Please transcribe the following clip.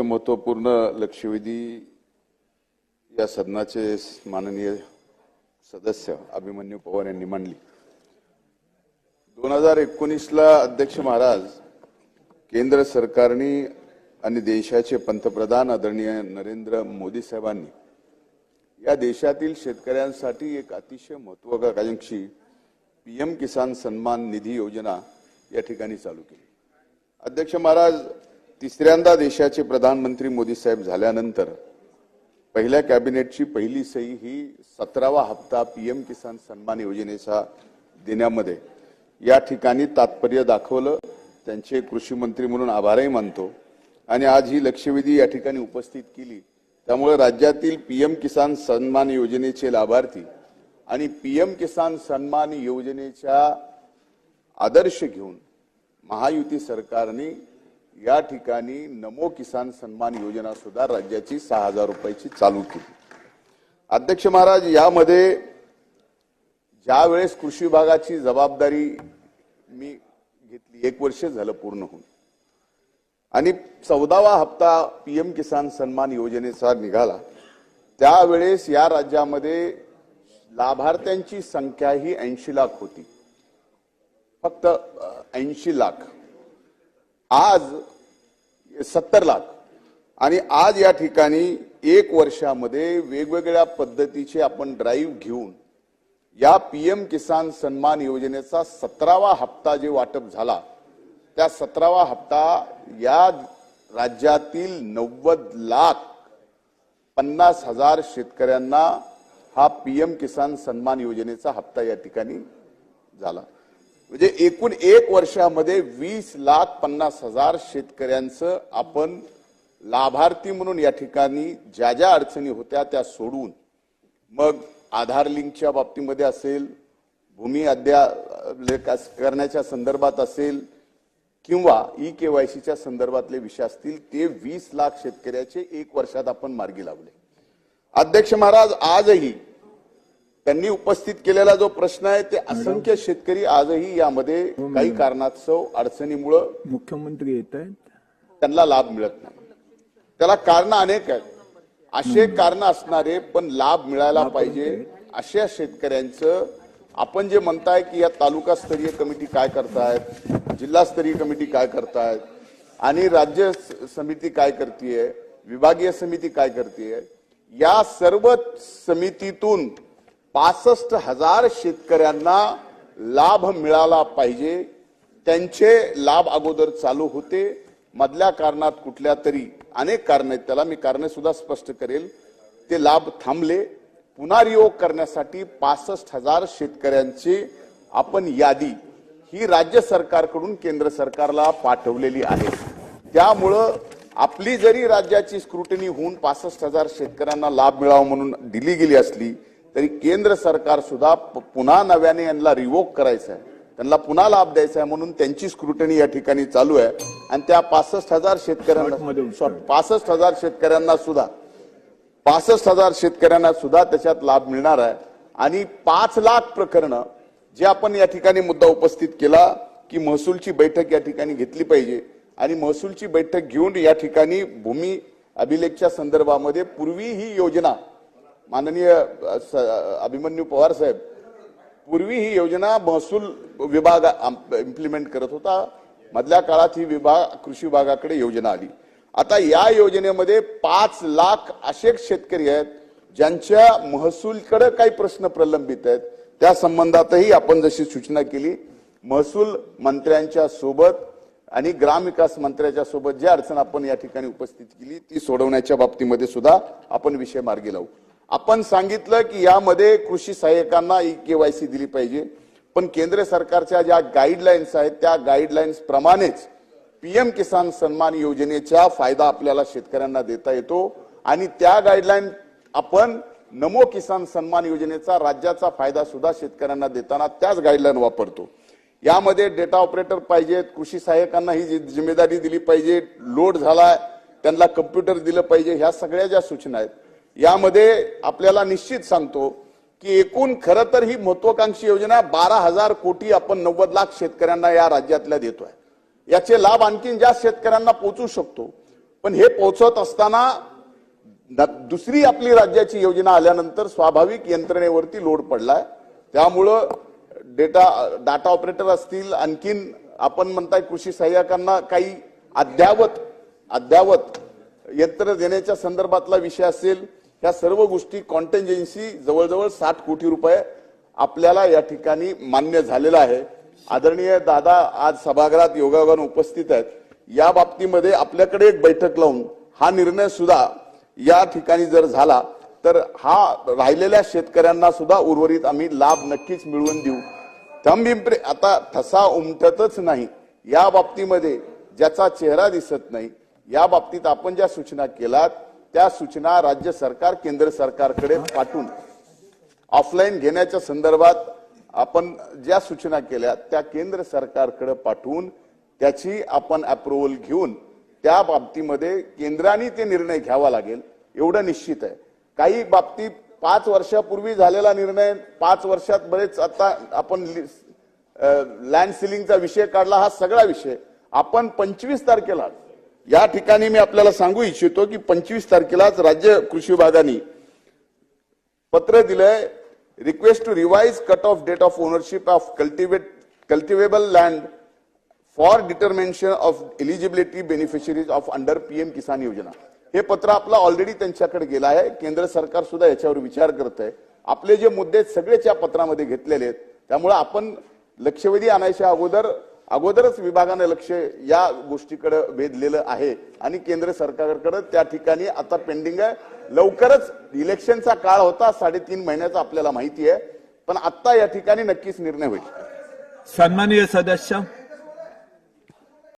महत्त्वपूर्ण लक्षवेधी या सदनाचे माननीय सदस्य अभिमन्यू पवार यांनी मांडली. दोन हजार एकोणीसला अध्यक्ष महाराज केंद्र सरकारने आणि देशाचे पंतप्रधान आदरणीय नरेंद्र मोदी साहेबांनी या देशातील शेतकऱ्यांसाठी एक अतिशय महत्वाकांक्षी पीएम किसान सन्मान निधी योजना या ठिकाणी चालू केली. अध्यक्ष महाराज तिसऱ्यांदा देशाचे प्रधानमंत्री मोदी साहेब झाल्यानंतर पहिल्या कॅबिनेटची पहिली सही ही सतरावा हप्ता पीएम किसान सन्मान योजनेचा देण्यामध्ये या ठिकाणी तात्पर्य दाखवलं. त्यांचे कृषी मंत्री म्हणून आभारही मानतो. आणि आज ही लक्षवेधी या ठिकाणी उपस्थित केली. त्यामुळे राज्यातील पीएम किसान सन्मान योजनेचे लाभार्थी आणि पीएम किसान सन्मान योजनेच्या आदर्श घेऊन महायुती सरकारने या ठिकाणी नमो किसान सन्मान योजना सुद्धा राज्याची सहा हजार रुपयाची चालू केली. अध्यक्ष महाराज यामध्ये ज्या वेळेस कृषी विभागाची जबाबदारी मी घेतली एक वर्ष झालं पूर्ण होऊन. आणि चौदावा हप्ता पीएम किसान सन्मान योजनेचा निघाला त्यावेळेस या राज्यामध्ये लाभार्थ्यांची संख्या ही ऐंशी लाख होती. फक्त ऐंशी लाख. आज सत्तर लाख. आणि आज या ठिकाणी एक वर्षामध्ये वेगवेगळ्या पद्धतीचे आपण ड्राईव्ह घेऊन या पी एम किसान सन्मान योजनेचा सतरावा हप्ता जे वाटप झाला त्या सतरावा हप्ता या राज्यातील नव्वद लाख पन्नास हजार शेतकऱ्यांना हा पी एम किसान सन्मान योजनेचा हप्ता या ठिकाणी झाला. म्हणजे एकूण एक वर्षामध्ये वीस लाख पन्नास हजार शेतकऱ्यांचं आपण लाभार्थी म्हणून या ठिकाणी ज्या ज्या अडचणी होत्या त्या सोडून मग आधार लिंकच्या बाबतीमध्ये असेल भूमी अद्या करण्याच्या संदर्भात असेल किंवा ई के वाय सीच्या संदर्भातले विषय असतील ते वीस लाख शेतकऱ्याचे एक वर्षात आपण मार्गी लावले. अध्यक्ष महाराज आजही त्यांनी उपस्थित केलेला जो प्रश्न आहे ते असंख्य शेतकरी आजही यामध्ये काही कारणास्तव अडचणीमुळं मुख्यमंत्री येत आहेत? त्यांना लाभ मिळत नाही. त्याला कारण अनेक आहेत. असे कारण असणारे पण लाभ मिळायला पाहिजे अशा शेतकऱ्यांचं आपण जे म्हणताय की या तालुका स्तरीय कमिटी काय करतायत जिल्हास्तरीय कमिटी काय करतायत आणि राज्य समिती काय करतीये विभागीय समिती काय करतीये या सर्व समितीतून पासष्ट हजार शेतकऱ्यांना लाभ मिळाला पाहिजे. त्यांचे लाभ अगोदर चालू होते. मधल्या कारणात कुठल्या तरी अनेक कारण आहेत. त्याला मी कारणे सुद्धा स्पष्ट करेल. ते लाभ थांबले. पुन्हा रियोग करण्यासाठी पासष्ट हजार शेतकऱ्यांची आपण यादी ही राज्य सरकारकडून केंद्र सरकारला पाठवलेली आहे. त्यामुळं आपली जरी राज्याची स्क्रुटनी होऊन पासष्ट हजार शेतकऱ्यांना लाभ मिळावा म्हणून दिली गेली असली तरी केंद्र सरकार सुद्धा पुन्हा नव्याने यांना रिवोक करायचं आहे त्यांना पुन्हा लाभ द्यायचा आहे म्हणून त्यांची स्क्रुटनी या ठिकाणी चालू आहे. आणि त्या पासष्ट हजार शेतकऱ्यांना पासष्ट हजार शेतकऱ्यांना सुद्धा पासष्ट हजार शेतकऱ्यांना सुद्धा त्याच्यात लाभ मिळणार आहे. आणि पाच लाख प्रकरण जे आपण या ठिकाणी मुद्दा उपस्थित केला की महसूलची बैठक या ठिकाणी घेतली पाहिजे. आणि महसूलची बैठक घेऊन या ठिकाणी भूमी अभिलेखच्या संदर्भामध्ये पूर्वी ही योजना माननीय अभिमन्यू पवार साहेब पूर्वी ही योजना महसूल विभाग इम्प्लिमेंट करत होता. मधल्या काळात ही विभाग कृषी विभागाकडे योजना आली. आता या योजनेमध्ये पाच लाख असे शेतकरी आहेत ज्यांच्या महसूलकडे काही प्रश्न प्रलंबित आहेत. त्या संबंधातही आपण जशी सूचना केली महसूल मंत्र्यांच्या सोबत आणि ग्रामविकास मंत्र्याच्या सोबत जी अडचण आपण या ठिकाणी उपस्थित केली ती सोडवण्याच्या बाबतीमध्ये सुद्धा आपण विषय मार्गी लावू. आपण सांगितलं की यामध्ये कृषी सहाय्यकांना ई सी दिली पाहिजे. पण केंद्र सरकारच्या ज्या गाईडलाईन्स आहेत त्या गाईडलाईन्स प्रमाणेच पीएम किसान सन्मान योजनेचा फायदा आपल्याला शेतकऱ्यांना देता येतो. आणि त्या गाईडलाईन आपण नमो किसान सन्मान योजनेचा राज्याचा फायदा सुद्धा शेतकऱ्यांना देताना त्याच गाईडलाईन वापरतो. यामध्ये डेटा ऑपरेटर पाहिजेत कृषी सहाय्यकांना ही जिम्मेदारी दिली पाहिजे लोड झालाय त्यांना कम्प्युटर दिलं पाहिजे ह्या सगळ्या ज्या सूचना आहेत यामध्ये आपल्याला निश्चित सांगतो की एकूण खरं तर ही महत्वाकांक्षी योजना बारा हजार कोटी आपण नव्वद लाख शेतकऱ्यांना या राज्यातल्या देतोय. याचे लाभ आणखीन जास्त शेतकऱ्यांना पोहोचू शकतो पण हे पोचत असताना दुसरी आपली राज्याची योजना आल्यानंतर स्वाभाविक यंत्रणेवरती लोड पडलाय. त्यामुळं डेटा डाटा ऑपरेटर असतील आणखीन आपण म्हणताय कृषी सहाय्यकांना काही अद्यावत अद्यावत यंत्र देण्याच्या संदर्भातला विषय असेल ह्या सर्व गोष्टी कॉन्टेंजन्सी जवळजवळ साठ कोटी रुपये आपल्याला या ठिकाणी मान्य झालेला आहे. आदरणीय दादा आज सभागृहात योगायोगाने उपस्थित आहेत. या बाबतीमध्ये आपल्याकडे एक बैठक लावून हा निर्णय सुद्धा या ठिकाणी जर झाला तर हा राहिलेल्या शेतकऱ्यांना सुद्धा उर्वरित आम्ही लाभ नक्कीच मिळवून देऊ. थंबिंपरे आता ठसा उमटतच नाही. या बाबतीमध्ये ज्याचा चेहरा दिसत नाही या बाबतीत आपण ज्या सूचना केल्यात त्या सूचना राज्य सरकार केंद्र सरकारकडे पाठवून ऑफलाईन घेण्याच्या संदर्भात आपण ज्या सूचना केल्या त्या केंद्र सरकारकडे पाठवून त्याची आपण अप्रुव्हल घेऊन त्या बाबतीमध्ये केंद्राने ते निर्णय घ्यावा लागेल एवढं निश्चित आहे. काही बाबतीत पाच वर्षापूर्वी झालेला निर्णय पाच वर्षात बरेच आता आपण लँड सिलिंगचा विषय काढला हा सगळा विषय. आपण पंचवीस तारखेला या ठिकाणी मी आपल्याला सांगू इच्छितो की पंचवीस तारखेलाच राज्य कृषी विभागाने पत्र दिलंय request to revise cut off date of ownership of cultivate cultivable land for determination of eligibility beneficiaries of under PM Kisan योजना हे पत्र आपलं ऑलरेडी त्यांच्याकडे गेलं आहे. केंद्र सरकार सुद्धा याच्यावर विचार करत आहे. आपले जे मुद्दे सगळेच या पत्रामध्ये घेतलेले आहेत. त्यामुळे आपण लक्षवेधी आणायच्या अगोदर अगोदरच विभागाने लक्ष या गोष्टीकडे वेधलेलं आहे आणि केंद्र सरकारकडे त्या ठिकाणी आता पेंडिंग आहे. लवकरच इलेक्शनचा काळ होता साडेतीन महिन्याचा आपल्याला माहिती आहे. पण आता या ठिकाणी नक्कीच निर्णय होईल. सन्माननीय सदस्य